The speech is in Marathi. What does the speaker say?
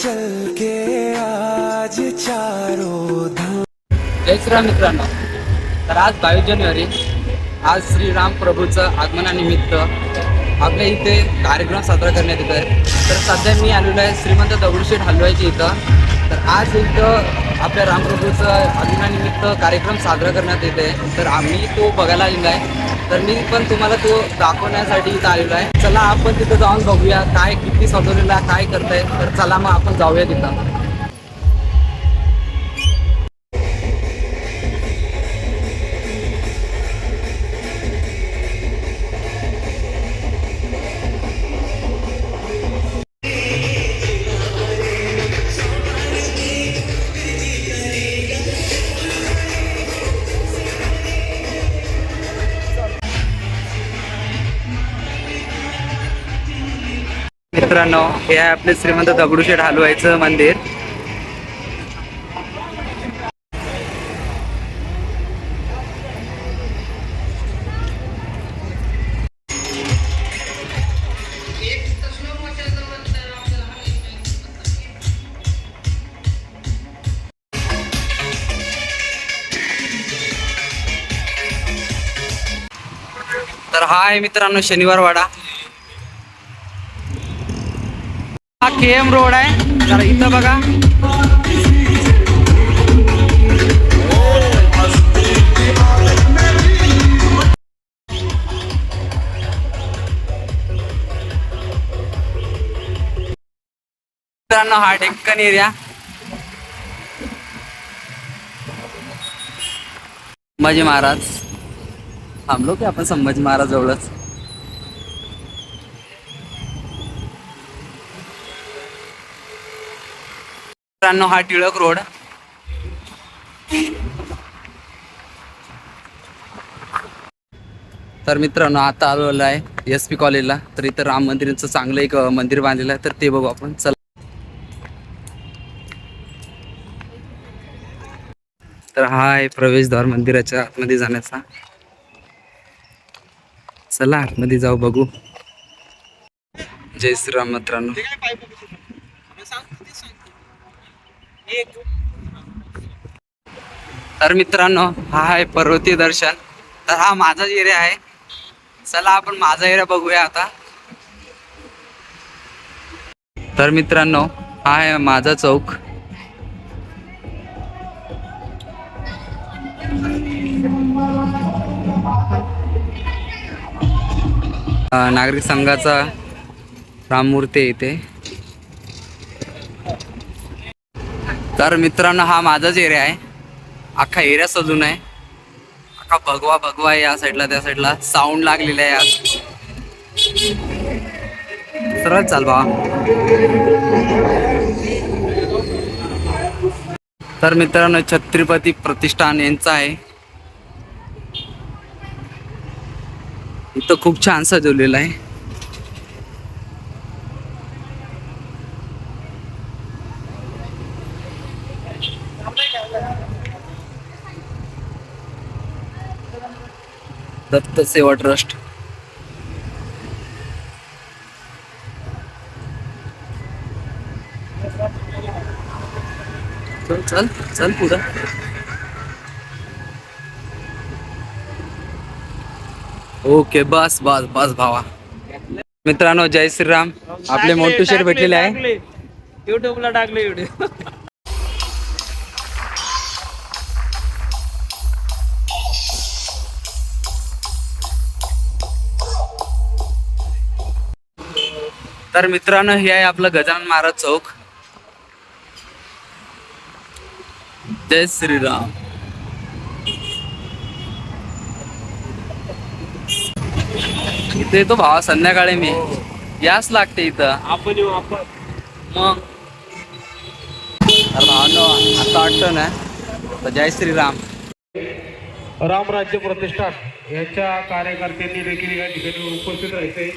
चल के आज जय श्रीराम मित्रांनो. तर आज बावीस जानेवारी आज श्रीराम प्रभूचं आगमनानिमित्त आपल्या इथे कार्यक्रम साजरा करण्यात येत आहे तर सध्या मी आलेलो आहे श्रीमंत दगडूशेठ हलवायची इथं. तर आज इथं आपल्या रामप्रभूचं आगमनानिमित्त कार्यक्रम साजरा करण्यात येत आहे तर आम्ही तो बघायला आलेला आहे. तर मी पण तुम्हाला तो दाखवण्यासाठी इथं आलेलो आहे. चला आपण तिथं जाऊन बघूया काय किती सजवलेलं आहे काय करतायत. तर चला मग आपण जाऊया तिथं. मित्रांनो हे आहे आपले श्रीमंत दगडूशेठ हलवायचं मंदिर. तर हा आहे मित्रांनो शनिवार वाडा हा के एम रोड आहे. तर इथं बघा. मित्रांनो हा डेक्कन एरिया संभाजी महाराज. थांबलो की आपण संभाजी महाराज जवळच मित्रांनो हा टिळक रोड. तर मित्रांनो आता आलेलो आहे एस पी कॉलेजला तर इथं राम मंदिराचं चांगलं एक मंदिर बांधलेलं आहे. तर ते बघू आपण. चला. तर हा आहे प्रवेशद्वार मंदिराच्या आतमध्ये जाण्याचा. चला आतमध्ये जाऊ बघू. जय श्रीराम मित्रांनो. तर मित्रांनो हा आहे पर्वतीय दर्शन. तर हा माझाच एरिया आहे. चला आपण माझा एरिया बघूया आता. तर मित्रांनो हा आहे माझा चौक. नागरिक संघाचा राममूर्ती इथे. तर मित्रांनो हा माझाच एरिया आहे. अख्खा एरिया सजून आहे. अख्खा भगवा भगवा आहे या साईडला त्या साईडला साऊंड लागलेला आहे आज. सरळ चाल बा तर मित्रांनो छत्रपती प्रतिष्ठान यांचं आहे. इथं खूप छान सजवलेलं आहे. दत्त सेवा ट्रस्ट. चल चल चल पुढं. ओके बस बस बस भावा. मित्रांनो जय श्रीराम. आपले मोठू शेर भेटलेले आहे. युट्यूबला टाकले. व्हिडिओ तर मित्रांनो हे आहे आपलं गजानन महाराज चौक. जय श्रीराम. इथे येतो भावा संध्याकाळी मी. याच लागते इथं. आपण येऊ आपण. मग. भावानो आता वाटतं ना तर जय श्रीराम. रामराज्य प्रतिष्ठान. यांच्या कार्यकर्त्यांनी देखील या ठिकाणी उपस्थित राहायचे.